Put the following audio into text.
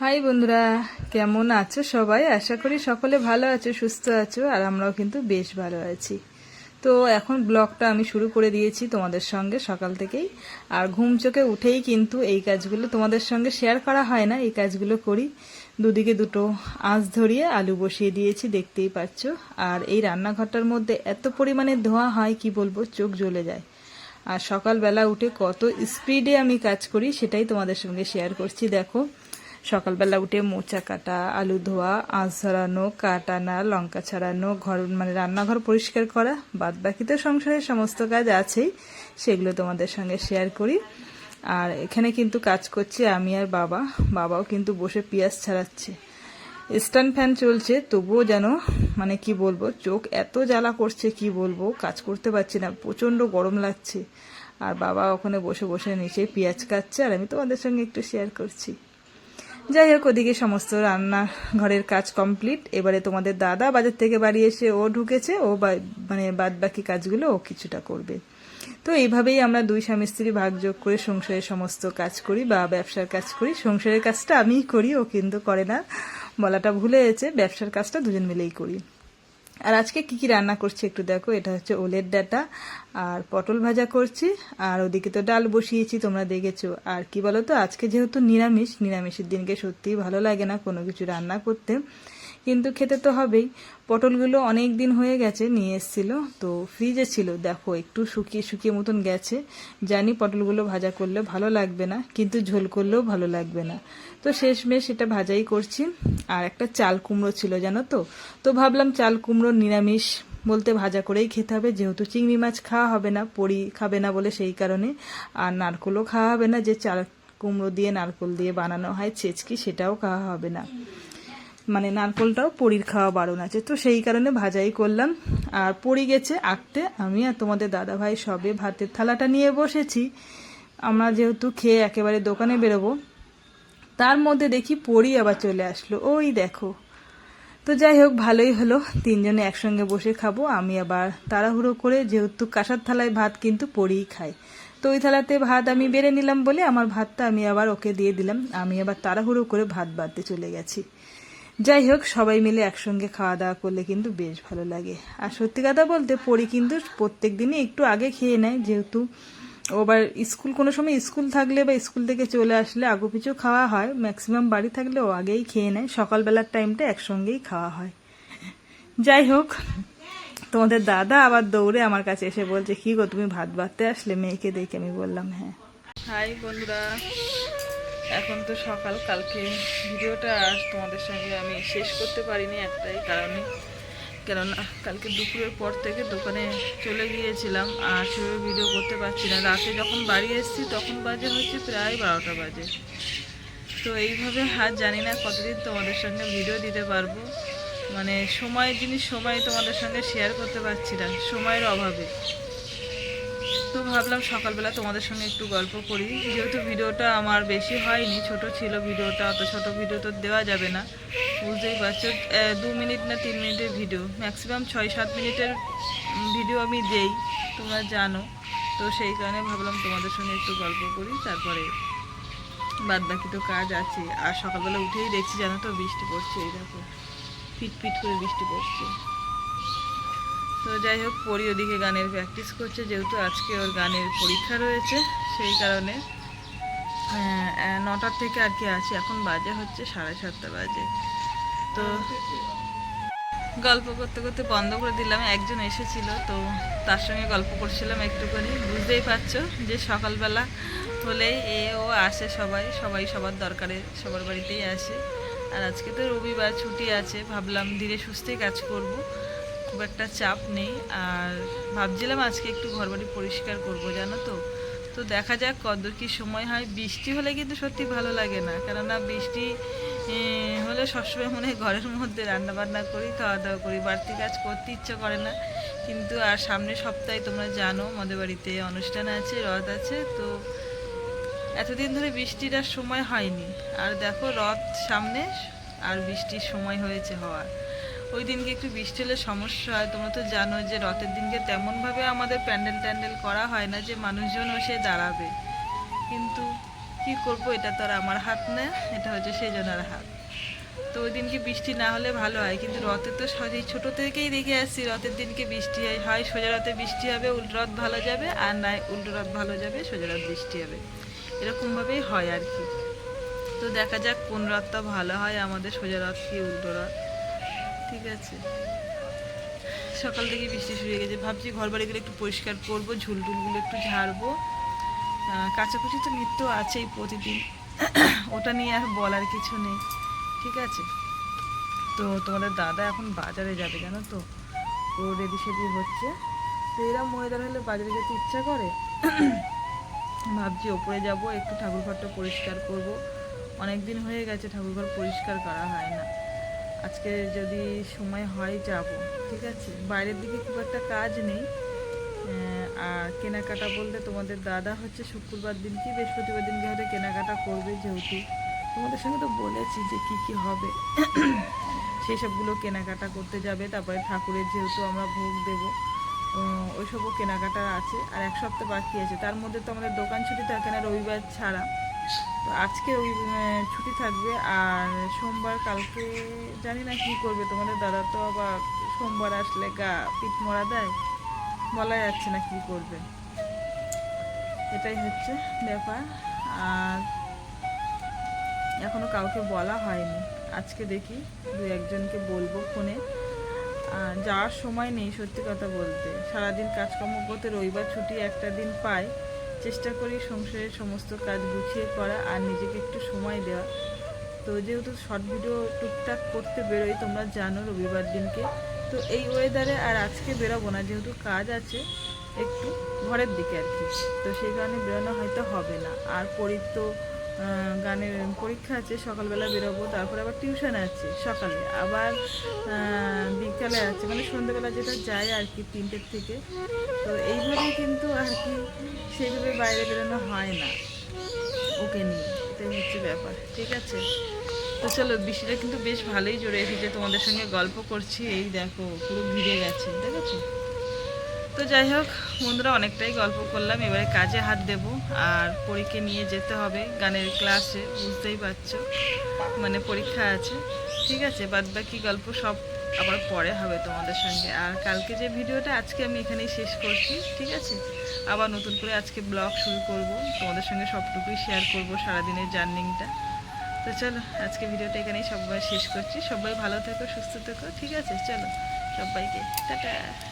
High বন্ধুরা, কেমন আছো সবাই? আশা করি সকলে ভালো আছো, সুস্থ আছো, আর আমরাও কিন্তু বেশ ভালো আছি। তো এখন ব্লগটা আমি শুরু করে দিয়েছি তোমাদের সঙ্গে সকাল থেকেই। আর ঘুম চোখে উঠেই কিন্তু এই কাজগুলো তোমাদের সঙ্গে শেয়ার করা হয় না, এই কাজগুলো করি। দুদিকে দুটো আঁচ ধরিয়ে আলু বসিয়ে দিয়েছি, দেখতেই পাচ্ছ আর এই রান্নাঘরটার মধ্যে এত পরিমাণে ধোঁয়া হয়, কি বলব, চোখ জ্বলে যায়। আর সকালবেলা উঠে কত স্পিডে আমি কাজ করি, সেটাই তোমাদের সঙ্গে শেয়ার করছি, দেখো। সকালবেলা উঠে মোচা কাটা, আলু ধোয়া, আঁচ ধরানো কাটানা লঙ্কা ছাড়ানো, ঘর মানে রান্নাঘর পরিষ্কার করা বাদ বাকি তো সংসারের সমস্ত কাজ আছেই, সেগুলো তোমাদের সঙ্গে শেয়ার করি। আর এখানে কিন্তু কাজ করছে আমি আর বাবা। বাবাও কিন্তু বসে পেঁয়াজ ছাড়াচ্ছে। স্ট্যান্ড ফ্যান চলছে, তবুও যেন মানে কি বলব, চোখ এত জ্বালা করছে, কি বলব, কাজ করতে পারছি না, প্রচণ্ড গরম লাগছে। আর বাবা ওখানে বসে বসে নিচে পেঁয়াজ কাটছে, আর আমি তোমাদের সঙ্গে একটু শেয়ার করছি। যাই হোক, ওদিকে সমস্ত রান্না ঘরের কাজ কমপ্লিট এবারে তোমাদের দাদা বাজার থেকে বাড়ি এসে ও ঢুকেছে, ও মানে বাদ বাকি কাজগুলো ও কিছুটা করবে। তো এইভাবেই আমরা দুই স্বামী স্ত্রী ভাগযোগ করে সংসারের সমস্ত কাজ করি বা ব্যবসার কাজ করি। সংসারের কাজটা আমিই করি, ও কিন্তু করে না। বলাটা ভুলে গেছে, ব্যবসার কাজটা দুজন মিলেই করি। আর আজকে কি কি রান্না করছি একটু দেখো, এটা হচ্ছে ওলের ডাটা আর পটল ভাজা করছি, আর ওদিকে তো ডাল বসিয়েছি, তোমরা দেখেছ। আর কি বলো তো আজকে যেহেতু নিরামিষ, নিরামিষের দিনকে সত্যিই ভালো লাগে না কোনো কিছু রান্না করতে। কিন্তু খেতে তো হবেই। পটলগুলো অনেক দিন হয়ে গেছে, নিয়ে এসেছিল। তো ফ্রিজে ছিল। দেখো, একটু শুকিয়ে শুকিয়ে মতন গেছে। জানি পটলগুলো ভাজা করলে ভালো লাগবে না, কিন্তু ঝোল করলেও ভালো লাগবে না। তো শেষমেশ সেটা ভাজাই করছি। আর একটা চাল কুমড়ো ছিল, জানো তো? তো ভাবলাম চাল কুমড়ো নিরামিষ বলতে ভাজা করেই খেতে হবে। যেহেতু চিংড়ি মাছ খাওয়া হবে না, পরি খাবে না বলে সেই কারণে। আর নারকোলও খাওয়া হবে না, যে চাল কুমড়ো দিয়ে, নারকোল দিয়ে বানানো হয়, ছেচকি সেটাও খাওয়া হবে না। মানে নারকোলটাও পরির খাওয়া বারণ আছে। তো সেই কারণে ভাজাই করলাম। আর পড়ি গেছে আঁকতে। আমি আর তোমাদের দাদা ভাই সবে ভাতের থালাটা নিয়ে বসেছি। আমরা যেহেতু খেয়ে একেবারে দোকানে বেরোবো। তার মধ্যে দেখি পড়ি আবার চলে আসলো। ওই দেখো। তো যাই হোক, ভালোই হলো। তিনজনে একসঙ্গে বসে খাব। আমি আবার তাড়াহুড়ো করে যেহেতু কাঁসার থালায় ভাত, কিন্তু পড়িই খাই। তো ওই থালাতে ভাত আমি বেড়ে নিলাম বলে আমার ভাতটা আমি আবার ওকে দিয়ে দিলাম। আমি আবার তাড়াহুড়ো করে ভাত বাড়তে চলে গেছি। যাই হোক, সবাই মিলে একসঙ্গে খাওয়া দাওয়া করলে কিন্তু বেশ ভালো লাগে। আর সত্যি কথা বলতে পড়ি কিন্তু প্রত্যেক দিনই একটু আগে খেয়ে নেয়, যেহেতু ও আবার স্কুল, কোনো সময় স্কুল থাকলে বা স্কুল থেকে চলে আসলে আগু পিছু খাওয়া হয় ম্যাক্সিমাম বাড়ি থাকলে ও আগেই খেয়ে নেয়, সকালবেলার টাইমটা একসঙ্গেই খাওয়া হয়। যাই হোক, তোমাদের দাদা আবার দৌড়ে আমার কাছে এসে বলছে, কি গো, তুমি ভাত বাড়তে আসলে? মেয়েকে দেখে আমি বললাম হ্যাঁ। হাই বন্ধুরা। এখন তো সকাল, কালকে ভিডিওটা আর তোমাদের সঙ্গে আমি শেষ করতে পারিনি একটাই কারণে। কেননা কালকে দুপুরের পর থেকে দোকানে চলে গিয়েছিলাম, আর সেভাবে ভিডিও করতে পারছি না। রাতে যখন বাড়ি এসেছি, তখন বাজে হচ্ছে প্রায় বারোটা বাজে। তো এইভাবে হাত জানি না কতদিন তোমাদের সঙ্গে ভিডিও দিতে পারব। মানে সময় জিনিস সময় তোমাদের সঙ্গে শেয়ার করতে পারছি না, সময়ের অভাবে। তো ভাবলাম সকালবেলা তোমাদের সঙ্গে একটু গল্প করি। যেহেতু ভিডিওটা আমার বেশি হয়নি, ছোট ছিল ভিডিওটা, অত ছোট ভিডিও তো দেওয়া যাবে না। বুঝতেই পারছ দু মিনিট না তিন মিনিটের ভিডিও। ম্যাক্সিমাম ছয় সাত মিনিটের ভিডিও আমি দেই, তোমরা জানো। তো সেই কারণে ভাবলাম তোমাদের সঙ্গে একটু গল্প করি, তারপরে বাদ বাকি তো কাজ আছে। আর সকালবেলা উঠেই দেখছি জানো তো বৃষ্টি পড়ছে, এই দেখো। ফিট ফিট করে বৃষ্টি পড়ছে। তো যাই হোক পরি ওদিকে গানের প্র্যাকটিস করছে যেহেতু আজকে ওর গানের পরীক্ষা রয়েছে সেই কারণে আহ, নটার থেকে আর কি আছে। এখন বাজে হচ্ছে সাড়ে সাতটা বাজে। তো গল্প করতে করতে বন্ধ করে দিলাম। একজন এসেছিল তো তার সঙ্গে গল্প করছিলাম একটুখানি। বুঝতেই পারছ যে সকালবেলা হলেই এ ও আসে সবাই সবাই সবার দরকারে সবার বাড়িতেই আসে। আর আজকে তো রবিবার ছুটি আছে ভাবলাম ধীরে সুস্থেই কাজ করব। খুব একটা চাপ নেই। আর ভাবছিলাম আজকে একটু ঘরবাড়ি পরিষ্কার করব, জানো তো? তো দেখা যাক কত কি সময় হয়। বৃষ্টি হলে কিন্তু সত্যি ভালো লাগে না। কেননা বৃষ্টি হলে সবসময় মনে হয় ঘরের মধ্যে রান্না বান্না করি খাওয়া দাওয়া করি, বাড়তি কাজ করতে ইচ্ছে করে না। কিন্তু আর সামনের সপ্তাহে তোমরা জানো, আমাদের বাড়িতে অনুষ্ঠান আছে, রথ আছে, তো এতদিন ধরে বৃষ্টির আর সময় হয়নি। আর দেখো রথ সামনে, আর বৃষ্টির সময় হয়েছে হওয়ার। ওই দিনকে একটু বৃষ্টি হলে সমস্যা হয়। তোমরা তো জানো যে রথের দিনকে তেমনভাবে আমাদের প্যান্ডেল ট্যান্ডেল করা হয় না যে মানুষজন এসে দাঁড়াবে। কিন্তু কি করব, এটা তো আর আমার হাত না, এটা হচ্ছে সেই জনের হাত। তো ওই দিনকে বৃষ্টি না হলে ভালো হয়, কিন্তু রথে তো সেই ছোটো থেকেই দেখে আসছি, রথের দিনকে বৃষ্টি হয় হয় সোজা রথে বৃষ্টি হবে, উল্টো রথ ভালো যাবে, আর নাই উল্টো রথ ভালো যাবে, সোজা রথ বৃষ্টি হবে। এরকমভাবেই হয় আর কি। তো দেখা যাক কোন রথটা ভালো হয়, আমাদের সোজা রথ কি উল্টো রথ। ঠিক আছে। সকাল থেকে বৃষ্টি শুরু হয়ে গেছে। ভাবছি ঘর বাড়িগুলো একটু পরিষ্কার করব ঝুল টুলগুলো একটু ঝাড়বো। আহ, কাচাকুচি তো নিত্য আছেই প্রতিদিন। ওটা নিয়ে আর বলার কিছু নেই। ঠিক আছে। তো তোমাদের দাদা এখন বাজারে যাবে জানো তো? ও রেডি সেডি হচ্ছে। তো এরম ওয়েদার হলে বাজারে যেতে ইচ্ছা করে? ভাবছি ওপরে যাব একটু ঠাকুর ঘরটা পরিষ্কার করব। অনেক দিন হয়ে গেছে ঠাকুরঘর পরিষ্কার করা হয় না। আজকে যদি সময় হয় যাব, ঠিক আছে? বাইরের দিকে খুব একটা কাজ নেই। আর কেনাকাটা বলতে তোমাদের দাদা হচ্ছে শুক্রবার দিন কি বৃহস্পতিবার দিনকে হয়তো কেনাকাটা করবে যেহেতু। তোমাদের সঙ্গে তো বলেছি যে কি কি হবে। সেই সবগুলো কেনাকাটা করতে যাবে, তারপরে ঠাকুরের যেহেতু আমরা ভোগ দেবো ওইসবও কেনাকাটা আছে। আর এক সপ্তাহ বাকি আছে। তার মধ্যে তো আমাদের দোকান ছুটি থাকে না রবিবার ছাড়া। তো আজকে ওই ছুটি থাকবে আর সোমবার কালকে জানি না কি করবে তোমাদের দাদা তো আবার সোমবার আসলে গা পিঠ মরা দেয়। বলা যাচ্ছে না কি করবে। এটাই হচ্ছে ব্যাপার। আর এখনও কাউকে বলা হয়নি। আজকে দেখি দু একজনকে বলব ফোনে। যাওয়ার সময় নেই সত্যি কথা বলতে। সারাদিন কাজকর্ম করতে রবিবার ছুটি একটা দিন পাই চেষ্টা করি সংসারের সমস্ত কাজ গুছিয়ে করা আর নিজেকে একটু সময় দেওয়া। তো যেহেতু শর্ট ভিডিও টুকটাক করতে বেরোই, তোমরা জানো রবিবার দিনকে। তো এই ওয়েদারে আর আজকে বেরোবো না, যেহেতু কাজ আছে একটু ঘরের দিকে আর কি। তো সেই কারণে বেরোনো হয়তো হবে না। আর পরীর তো গানের পরীক্ষা আছে, সকালবেলা বেরোবো, তারপরে আবার টিউশন আছে, সকালে। আবার বিকালে আছে মানে সন্ধ্যেবেলা যেটা যায় আর কি তিনটের থেকে। তো এইভাবেই কিন্তু আর কি সেইভাবে বাইরে বেরোনো হয় না, ওকে নিয়ে। এটাই হচ্ছে ব্যাপার, ঠিক আছে? তো চলো, বৃষ্টিটা কিন্তু বেশ ভালোই জোরে এসেছে, তোমাদের সঙ্গে গল্প করছি। এই দেখো, পুরো ভিড়ে গেছে, দেখেছ? তো যাই হোক বন্ধুরা, অনেকটাই গল্প করলাম। এবারে কাজে হাত দেব আর পরীক্ষা নিয়ে যেতে হবে। গানের ক্লাসে, বুঝতেই পারছ। মানে পরীক্ষা আছে। ঠিক আছে বাদ বাকি গল্প সব আবার পরে হবে তোমাদের সঙ্গে। আর কালকে যে ভিডিওটা, আজকে আমি এখানেই শেষ করছি। ঠিক আছে? আবার নতুন করে আজকে ব্লগ শুরু করব। তোমাদের সঙ্গে সবটুকুই শেয়ার করব সারাদিনের জার্নিংটা। তো চলো, আজকে ভিডিওটা এখানেই সবাই শেষ করছি। সবাই ভালো থেকো, সুস্থ থেকো। ঠিক আছে? চলো, সবাইকে। টাটা।